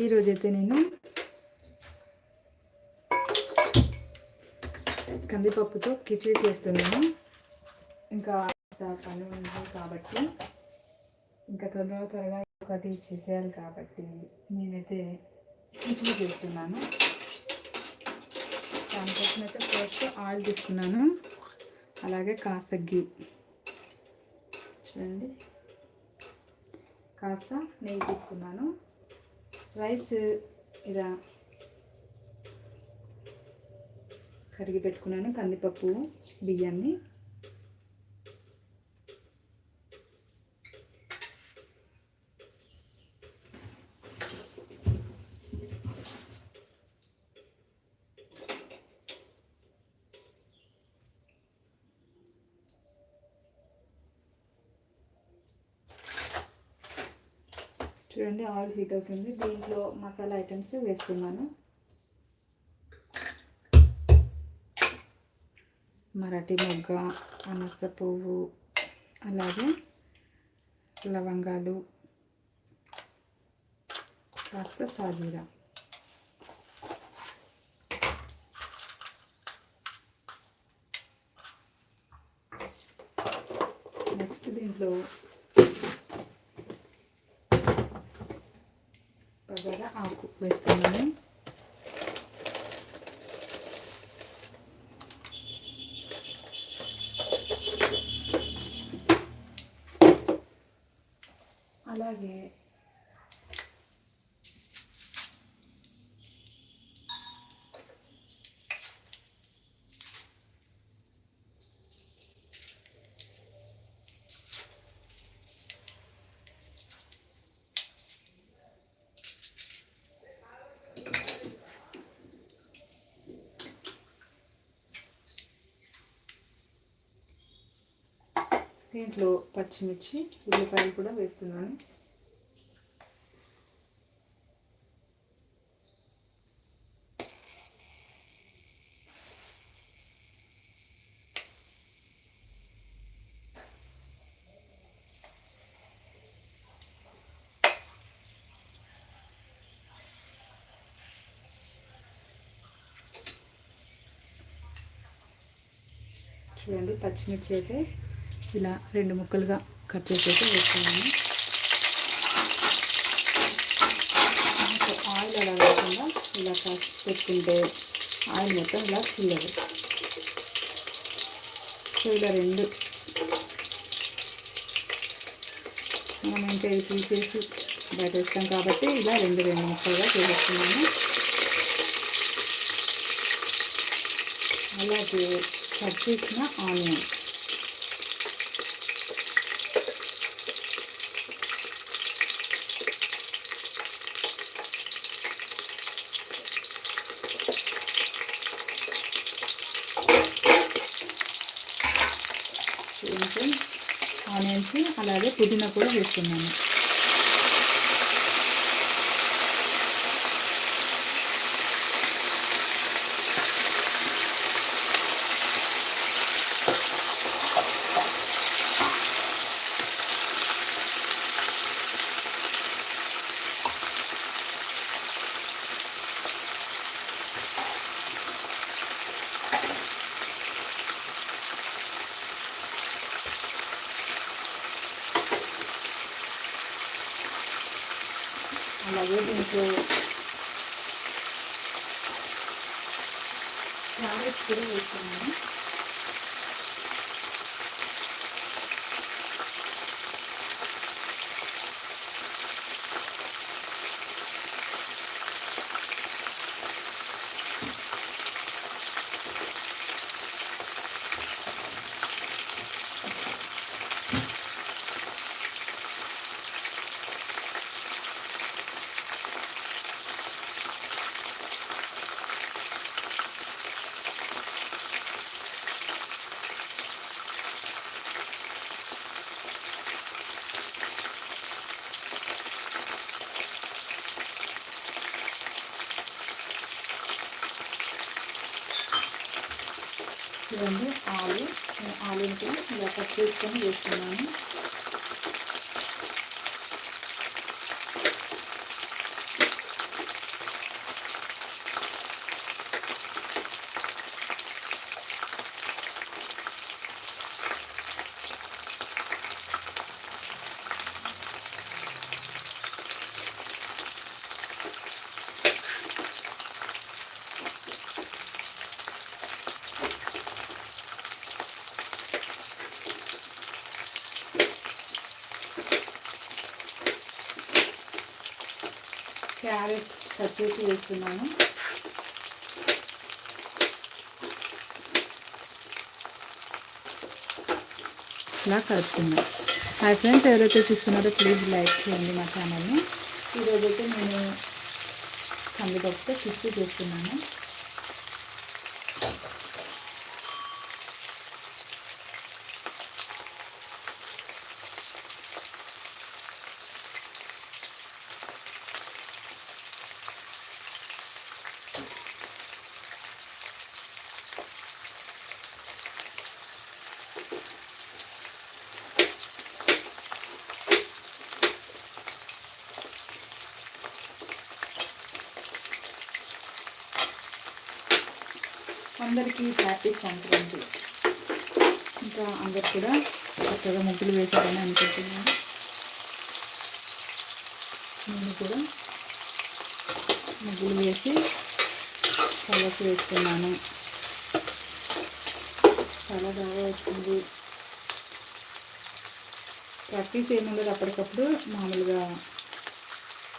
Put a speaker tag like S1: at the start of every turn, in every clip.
S1: ఈరోజైతే నేను కందిపప్పుతో కిచిడి చేస్తున్నాను. ఇంకా పని ఉంది కాబట్టి ఇంకా త్వరగా త్వరగా ఒకటి చేసేయాలి కాబట్టి నేనైతే కిచిడి చేస్తున్నాను. దానికోసం అయితే ఫస్ట్ ఆయిల్ తీసుకున్నాను. అలాగే కాస్త గీ. చూడండి. కాస్త నెయ్యి తీసుకున్నాను. రైస్ ఇలా కరిగి పెట్టుకున్నాను కందిపప్పు బియ్యాన్ని. చూడండి ఆయిల్ హీట్ అవుతుంది. దీంట్లో మసాలా ఐటమ్స్ వేస్తున్నాను. మరాఠీ మొగ్గ అనస పువ్వు అలాగే లవంగాలు కాస్త సాజీరా. నెక్స్ట్ దీంట్లో పగర ఆకు వేస్తున్నాను అలాగే దీంట్లో పచ్చిమిర్చి ఉల్లిపాయలు కూడా వేస్తున్నాను. చూడండి పచ్చిమిర్చి అయితే ఇలా రెండు ముక్కలుగా కట్ చేసేసి వేసుకున్నాను. ఆయిల్ అలా లేకుండా ఇలా పెట్టుకుంటే ఆయిల్ మొత్తం ఇలా చిల్లదు. సో ఇలా రెండు మనం ఇంకా తీసేసి బయట వేస్తాం కాబట్టి ఇలా రెండు రెండు ముక్కలుగా చేసేస్తున్నాను అలాగే కట్ చేసిన ఆనియన్ అలాగే పుదీనా కూడా వేస్తున్నాను అలాగే దీంట్లో క్యారెట్ కూడా వేస్తున్నాను చూడండి ఆలు ఆలు ఆలుని కూడా ఇలా కట్ చేసుకొని వేస్తున్నాను. క్యారెట్ కట్ చేసి వేస్తున్నాను. ఇలా కలుపుతున్నాను హాయ్ ఫ్రెండ్స్ ఎవరైతే చూస్తున్నారో ప్లీజ్ లైక్ చేయండి మా ఛానల్ని ఈరోజైతే నేను కందిపప్పుతో కిస్సు చేస్తున్నాను. అందరికీ హ్యాపీ సంక్రాంతి. ఇంకా అందరు కూడా చక్కగా ముగ్గులు వేశారని అనుకుంటున్నాను. నేను కూడా ముగ్గులు వేసి కలర్స్ వేస్తున్నాను. చాలా బాగా వచ్చింది. ప్రాక్టీస్ ఏముండదు అప్పటికప్పుడు మామూలుగా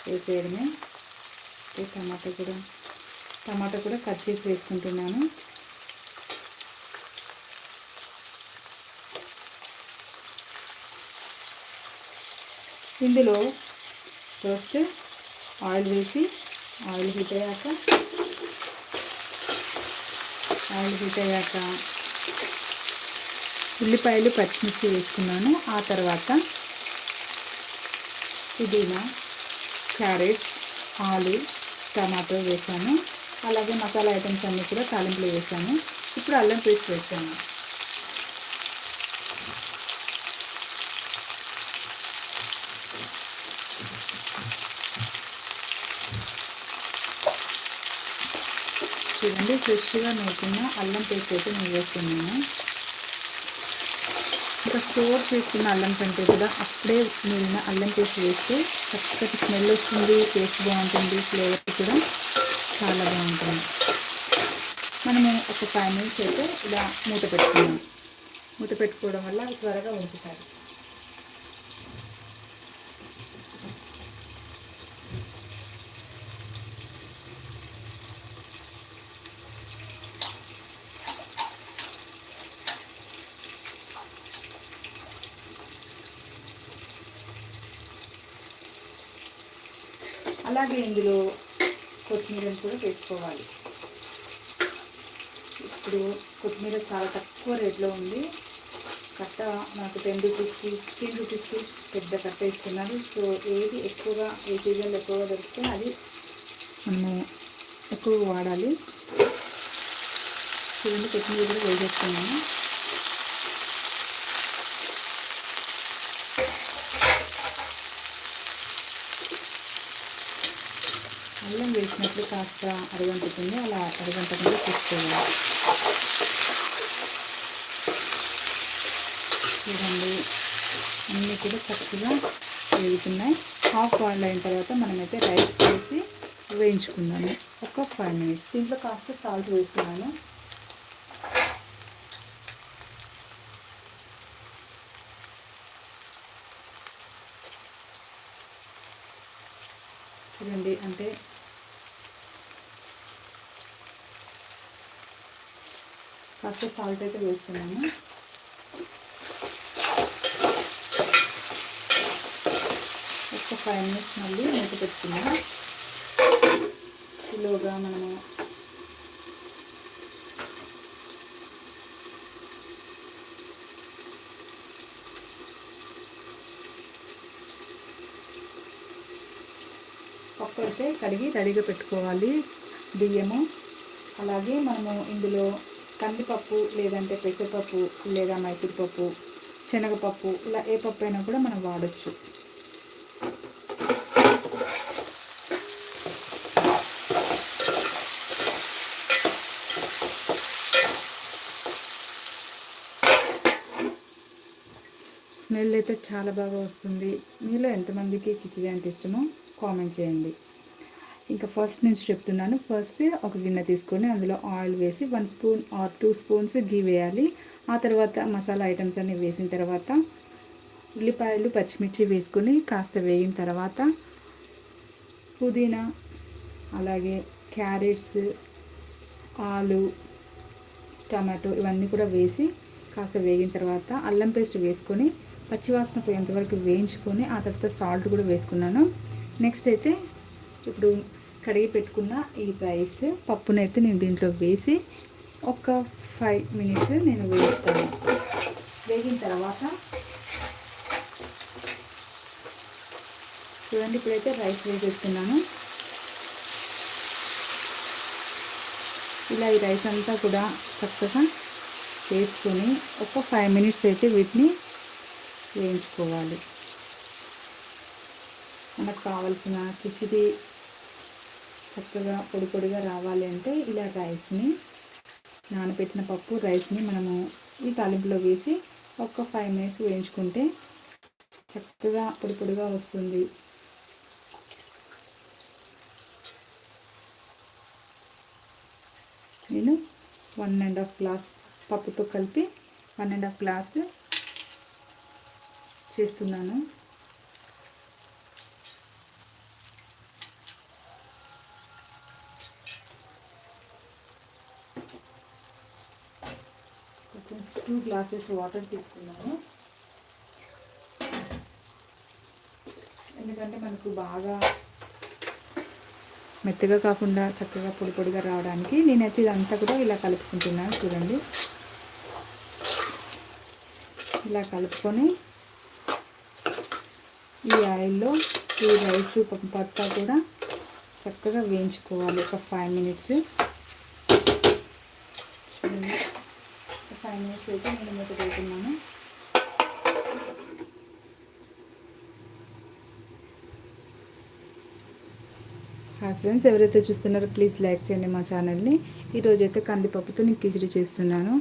S1: వేసేయడమే. టమాటా కూడా టమాటా కూడా కట్ చేసి వేసుకుంటున్నాను. ఇందులో ఫస్ట్ ఆయిల్ వేసి ఆయిల్ హీట్ అయ్యాక ఆయిల్ హీట్ అయ్యాక ఉల్లిపాయలు పచ్చిమిర్చి వేసుకున్నాను. ఆ తర్వాత పుదీనా క్యారెట్స్ ఆలు టమాటో వేసాను. అలాగే మసాలా ఐటమ్స్ అన్నీ కూడా తాలింపులు వేసాను. ఇప్పుడు అల్లం పేస్ట్ వేసాను చూడండి ఫ్రెష్గా నూరుకున్న అల్లం పేస్ట్ అయితే నేను వేస్తున్నాను ఇంకా స్టోర్ చేసుకున్న అల్లం కంటే కూడా అప్పుడే నూరిన అల్లం పేస్ట్ వేస్తే చక్కటి స్మెల్ వస్తుంది. టేస్ట్ బాగుంటుంది. ఫ్లేవర్ కూడా చాలా బాగుంటుంది. మనము ఒక ఫైవ్ మినిట్స్ అయితే ఇలా మూత పెట్టుకున్నాం. మూత పెట్టుకోవడం వల్ల త్వరగా ఉంచుతారు అలాగే ఇందులో కొత్తిమీరని కూడా వేసుకోవాలి. ఇప్పుడు కొత్తిమీర చాలా తక్కువ రేట్లో ఉంది. కట్ట నాకు టెన్ రూపీస్కి ఫిఫ్టీన్ రూపీస్కి పెద్ద కట్ట ఇస్తున్నారు సో ఏది ఎక్కువగా ఏ సీజన్లో ఎక్కువగా దొరికితే అది మనము ఎక్కువ వాడాలి. చూడండి కొత్తిమీర కూడా వేసేస్తున్నాము అల్లం వేసినట్లు కాస్త అరగంటుతుంది అలా అరగంటకుండా చూసుకోవాలి చూడండి అన్నీ కూడా చక్కగా వేగుతున్నాయి. హాఫ్ బాయిల్ అయిన తర్వాత మనమైతే రైస్ వేసి వేయించుకున్నాను ఒక ఫైవ్ మినిట్స్. దీంట్లో కాస్త సాల్ట్ వేస్తున్నాను. చూడండి అంటే కాస్త సాల్ట్ అయితే వేస్తున్నాము ఒక ఫైవ్ మినిట్స్ మళ్ళీ మూత పెట్టుకున్నాం స్లోగా మనము పప్పు అయితే కడిగి రెడీగా పెట్టుకోవాలి. బియ్యము. అలాగే మనము ఇందులో కందిపప్పు లేదంటే పెసరపప్పు లేదా మైసూర్పప్పు శనగపప్పు ఇలా ఏ పప్పు అయినా కూడా మనం వాడచ్చు. స్మెల్ అయితే చాలా బాగా వస్తుంది. మీలో ఎంతమందికి కిచిడి అంటే ఇష్టమో కామెంట్ చేయండి. ఇంకా ఫస్ట్ నుంచి చెప్తున్నాను. ఫస్ట్ ఒక గిన్నె తీసుకొని అందులో ఆయిల్ వేసి one spoon or two spoons ghee వేయాలి. ఆ తర్వాత మసాలా ఐటమ్స్ అన్నీ వేసిన తర్వాత ఉల్లిపాయలు పచ్చిమిర్చి వేసుకొని కాస్త వేగిన తర్వాత పుదీనా అలాగే క్యారెట్స్ ఆలు టమాటో ఇవన్నీ కూడా వేసి కాస్త వేగిన తర్వాత అల్లం పేస్ట్ వేసుకొని పచ్చివాసన పోయేంతవరకు వేయించుకొని ఆ తర్వాత సాల్ట్ కూడా వేసుకున్నాను. నెక్స్ట్ అయితే ఇప్పుడు కడిగి పెట్టుకున్న ఈ రైస్ పప్పునైతే నేను దీంట్లో వేసి ఒక ఫైవ్ మినిట్స్ నేను వేస్తాను వేగిన తర్వాత చూడండి ఇప్పుడైతే రైస్ వేసేస్తున్నాను. ఇలా ఈ రైస్ అంతా కూడా చక్కగా వేసుకొని ఒక ఫైవ్ మినిట్స్ అయితే వీటిని వేయించుకోవాలి. మనకు కావాల్సిన కిచిడి చక్కగా పొడి పొడిగా రావాలి అంటే ఇలా రైస్ని నానబెట్టిన పప్పు రైస్ని మనము ఈ తాలింపులో వేసి ఒక ఫైవ్ మినిట్స్ వేయించుకుంటే చక్కగా పొడి పొడిగా వస్తుంది. నేను వన్ అండ్ హాఫ్ గ్లాస్ పప్పుతో కలిపి వన్ అండ్ హాఫ్ గ్లాస్ చేస్తున్నాను. టూ గ్లాసెస్ వాటర్ తీసుకున్నాను. ఎందుకంటే మనకు బాగా మెత్తగా కాకుండా చక్కగా పొడి పొడిగా రావడానికి నేనైతే ఇదంతా కూడా ఇలా కలుపుకుంటున్నాను చూడండి. ఇలా కలుపుకొని ఈ ఆయిల్లో ఈ రైస్ పత్తా కూడా చక్కగా వేయించుకోవాలి ఒక ఫైవ్ మినిట్స్ చూడండి ఫైవ్ మినిట్స్ అయితే నేను మూత పెడుతున్నాను హాయ్ ఫ్రెండ్స్ ఎవరైతే చూస్తున్నారో ప్లీజ్ లైక్ చేయండి మా ఛానల్ని ఈరోజు అయితే కందిపప్పుతో నేను కిచిడి చేస్తున్నాను.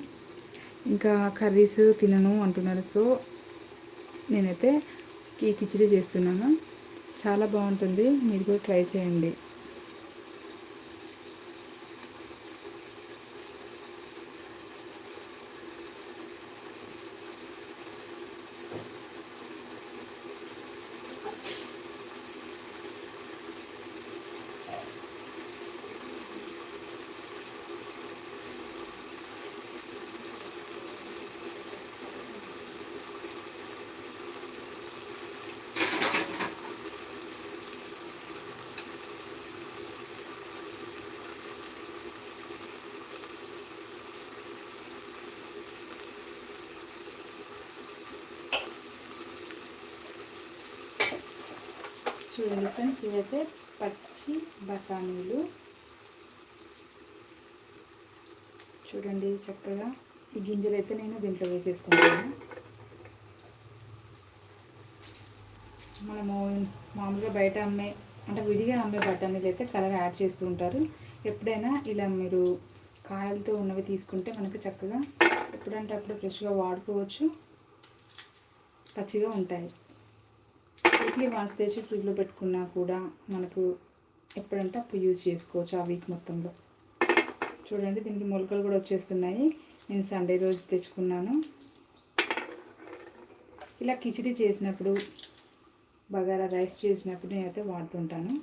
S1: ఇంకా కర్రీస్ తినను అంటున్నారు. సో నేనైతే ఈ కిచిడి చేస్తున్నాను. చాలా బాగుంటుంది. మీరు కూడా ట్రై చేయండి. చూడండి ఫ్రెండ్స్ ఇవైతే పచ్చి బఠానీలు. చూడండి చక్కగా ఈ గింజలు అయితే నేను దీంట్లో వేసేసుకుంటాను. మనము మామూలుగా బయట అమ్మే అంటే విడిగా అమ్మే బఠానీలు అయితే కలర్ యాడ్ చేస్తూ ఉంటారు. ఎప్పుడైనా ఇలా మీరు కాయలతో ఉన్నవి తీసుకుంటే మనకు చక్కగా ఎప్పుడంటే అప్పుడు ఫ్రెష్గా వాడుకోవచ్చు. పచ్చిగా ఉంటాయి. వీక్లీ వన్స్ తెచ్చి ఫ్రిడ్జ్లో పెట్టుకున్నా కూడా మనకు ఎప్పుడంటే అప్పుడు యూజ్ చేసుకోవచ్చు ఆ వీక్ మొత్తంలో. చూడండి దీనికి మొలకలు కూడా వచ్చేస్తున్నాయి. నేను సండే రోజు తెచ్చుకున్నాను. ఇలా కిచిడి చేసినప్పుడు బగారా రైస్ చేసినప్పుడు నేనైతే వాడుతుంటాను.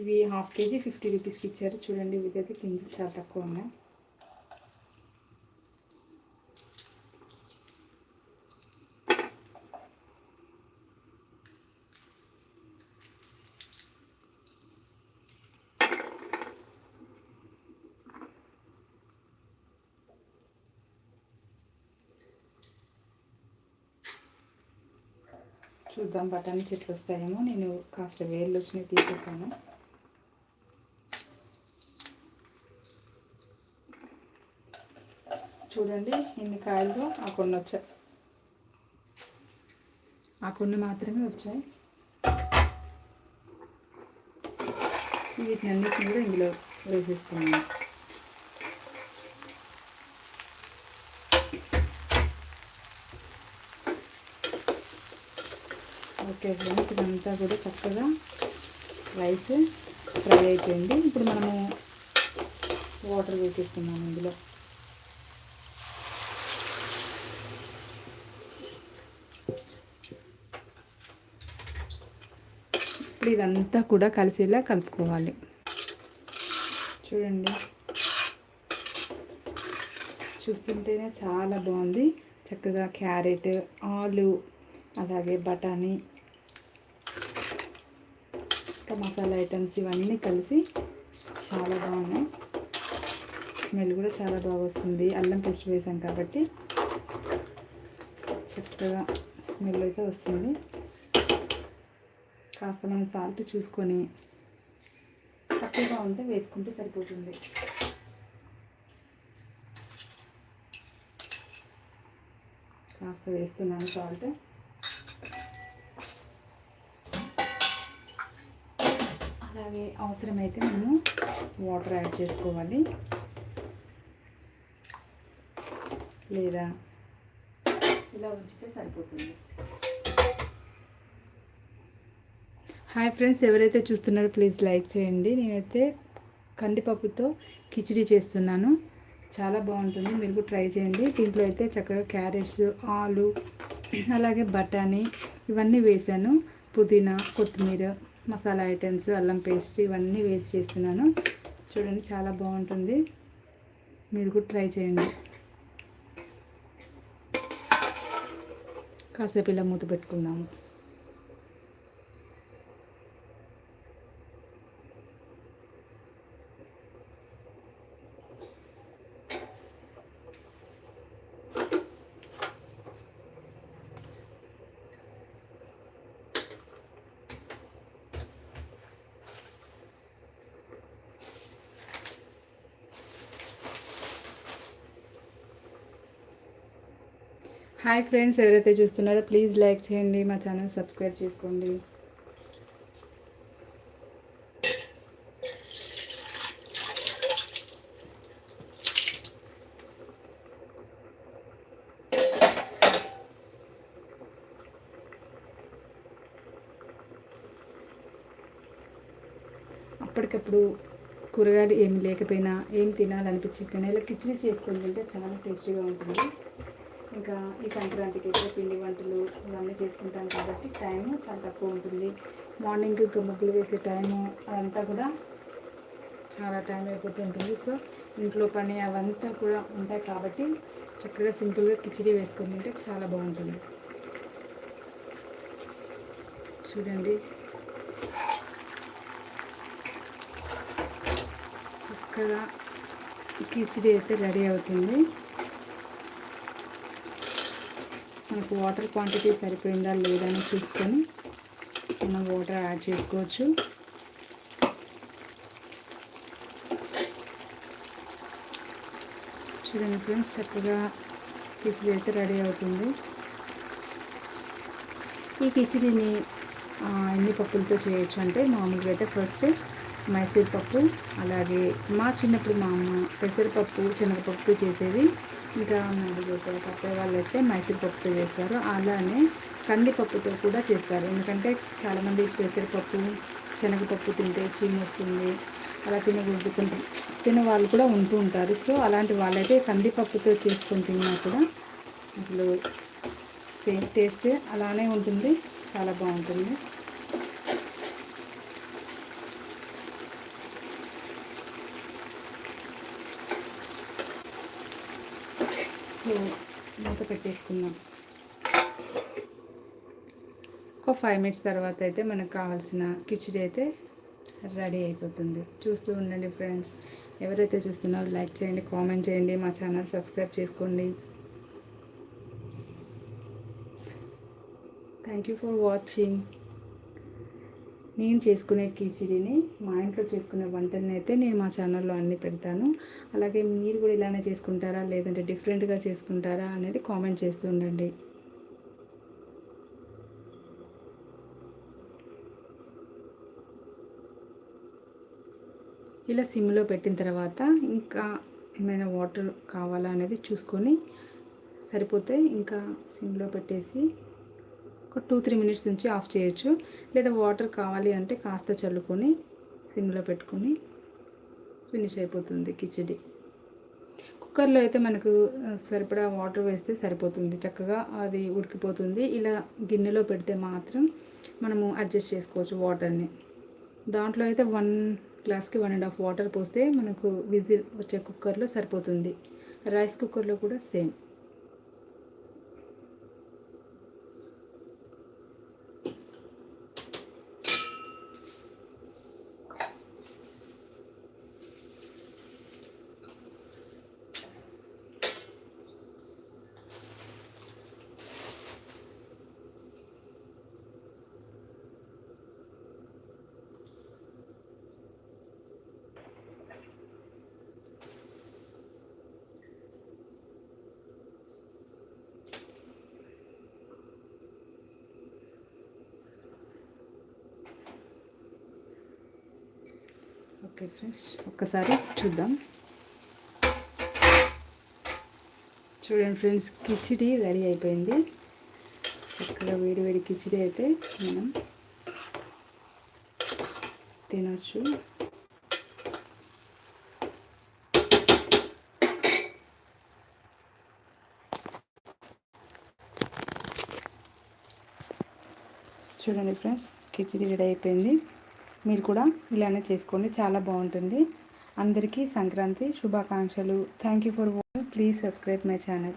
S1: ఇవి హాఫ్ కేజీ ఫిఫ్టీ రూపీస్కి ఇచ్చారు. చూడండి ఇవి కింద చాలా తక్కువ ఉన్నాయి. చూద్దాం బఠానీ చెట్లు వస్తాయేమో నేను కాస్త వేర్లు వచ్చినవి తీసేసాను. చూడండి ఇన్ని కాయలు ఆ కొన్ని వచ్చాయి. ఆ కొన్ని మాత్రమే వచ్చాయి. వీటిని అన్నిటిని కూడా ఇందులో వేసేస్తున్నాను. ఓకే ఇదంతా కూడా చక్కగా రైస్ ఫ్రై అయిపోయింది. ఇప్పుడు మనము వాటర్ వేసేస్తున్నాము ఇందులో. ఇప్పుడు ఇదంతా కూడా కలిసేలా కలుపుకోవాలి. చూడండి. చూస్తుంటేనే చాలా బాగుంది. చక్కగా క్యారెట్ ఆలు అలాగే బఠానీ ఇంకా మసాలా ఐటమ్స్ ఇవన్నీ కలిసి చాలా బాగున్నాయి. స్మెల్ కూడా చాలా బాగా వస్తుంది. అల్లం పేస్ట్ వేసాం కాబట్టి చక్కగా స్మెల్ అయితే వస్తుంది. కాస్త మనం సాల్ట్ చూసుకొని తక్కువగా ఉంటే వేసుకుంటే సరిపోతుంది. కాస్త వేస్తున్నాను సాల్ట్. అలాగే అవసరమైతే మనము వాటర్ యాడ్ చేసుకోవాలి. లేదా ఇలా ఉంచితే సరిపోతుంది. హాయ్ ఫ్రెండ్స్ ఎవరైతే చూస్తున్నారో ప్లీజ్ లైక్ చేయండి. నేనైతే కందిపప్పుతో కిచిడి చేస్తున్నాను. చాలా బాగుంటుంది. మీరు కూడా ట్రై చేయండి. దీంట్లో అయితే చక్కగా క్యారెట్స్ ఆలు అలాగే బఠానీ ఇవన్నీ వేసాను. పుదీనా కొత్తిమీర మసాలా ఐటమ్స్ అల్లం పేస్ట్ ఇవన్నీ వేసి చేస్తున్నాను. చూడండి చాలా బాగుంటుంది. మీరు కూడా ట్రై చేయండి. కాసేపు ఇలా మూత పెట్టుకుందాము. హాయ్ ఫ్రెండ్స్ ఎవరైతే చూస్తున్నారో ప్లీజ్ లైక్ చేయండి మా ఛానల్ సబ్స్క్రైబ్ చేసుకోండి. అప్పటికప్పుడు కూరగాయలు ఏమి లేకపోయినా ఏం తినాలనిపించకపోయినా ఇలా కిచిడి చేసుకొని తింటే చాలా టేస్టీగా ఉంటుంది. ఇంకా ఈ సంక్రాంతికి అయితే పిండి వంటలు ఇవన్నీ చేసుకుంటాం కాబట్టి టైము చాలా తక్కువ ఉంటుంది. మార్నింగ్ ముగ్గులు వేసే టైము అదంతా కూడా చాలా టైం అయిపోతుంటుంది సో ఇంట్లో పని అవంతా కూడా ఉంటాయి కాబట్టి చక్కగా సింపుల్గా కిచిడి వేసుకొని తింటే చాలా బాగుంటుంది. చూడండి. చక్కగా కిచిడి అయితే రెడీ అవుతుంది. మనకు వాటర్ క్వాంటిటీ సరిపోయిందా లేదా అని చూసుకొని మనం వాటర్ యాడ్ చేసుకోవచ్చు. చూడండి ఫ్రెండ్స్ చక్కగా కిచిడి అయితే రెడీ అవుతుంది. ఈ కిచిడిని ఎన్ని పప్పులతో చేయొచ్చు అంటే మామూలుగా అయితే ఫస్ట్ మైసూర్ పప్పు అలాగే మా చిన్నప్పుడు మా అమ్మ పెసరపప్పు శనగపప్పు చేసేది. ఇంకా నాలుగు పప్పు వాళ్ళు అయితే మైసూర్పప్పుతో చేస్తారు. అలానే కందిపప్పుతో కూడా చేస్తారు. ఎందుకంటే చాలామంది పెసరపప్పు శనగపప్పు తింటే చీమ వస్తుంది. అలా తినకూడదు. తినే వాళ్ళు కూడా ఉంటూ ఉంటారు. సో అలాంటి వాళ్ళైతే కందిపప్పుతో చేసుకొని తిన్నా కూడా అసలు సేమ్ టేస్ట్ అలానే ఉంటుంది. చాలా బాగుంటుంది. సో మూత పెట్టేసుకుందాం. ఒక ఫైవ్ మినిట్స్ తర్వాత అయితే మనకు కావాల్సిన కిచిడి అయితే రెడీ అయిపోతుంది. చూస్తూ ఉండండి ఫ్రెండ్స్ ఎవరైతే చూస్తున్నారో లైక్ చేయండి కామెంట్ చేయండి మా ఛానల్ సబ్స్క్రైబ్ చేసుకోండి. థ్యాంక్ యూ ఫర్ వాచింగ్ నేను చేసుకునే కిచిడిని మా ఇంట్లో చేసుకునే వంటల్ని అయితే నేను మా ఛానల్లో అన్నీ పెడతాను. అలాగే మీరు కూడా ఇలానే చేసుకుంటారా లేదంటే డిఫరెంట్గా చేసుకుంటారా అనేది కామెంట్ చేస్తూ ఉండండి. ఇలా సిమ్లో పెట్టిన తర్వాత ఇంకా ఏమైనా వాటర్ కావాలా అనేది చూసుకొని సరిపోతే ఇంకా సిమ్లో పెట్టేసి ఒక టూ త్రీ మినిట్స్ నుంచి ఆఫ్ చేయొచ్చు. లేదా వాటర్ కావాలి అంటే కాస్త చల్లుకొని సిమ్లో పెట్టుకొని ఫినిష్ అయిపోతుంది కిచడి. కుక్కర్లో అయితే మనకు సరిపడా వాటర్ వేస్తే సరిపోతుంది. చక్కగా అది ఉడికిపోతుంది. ఇలా గిన్నెలో పెడితే మాత్రం మనము అడ్జస్ట్ చేసుకోవచ్చు వాటర్ని. దాంట్లో అయితే వన్ గ్లాస్కి వన్ అండ్ హాఫ్ వాటర్ పోస్తే మనకు విజిల్ వచ్చే కుక్కర్లో సరిపోతుంది. రైస్ కుక్కర్లో కూడా సేమ్. Okay friends. ఒక్కసారి చూద్దాం. చూడండి ఫ్రెండ్స్ కిచిడి రెడీ అయిపోయింది. చక్కగా వేడి వేడి కిచిడి అయితే మనం తినొచ్చు. చూడండి ఫ్రెండ్స్ కిచిడి రెడీ అయిపోయింది. మీరు కూడా ఇలానే చేసుకోండి. చాలా బాగుంటుంది. అందరికీ సంక్రాంతి శుభాకాంక్షలు. Thank you for watching please subscribe my channel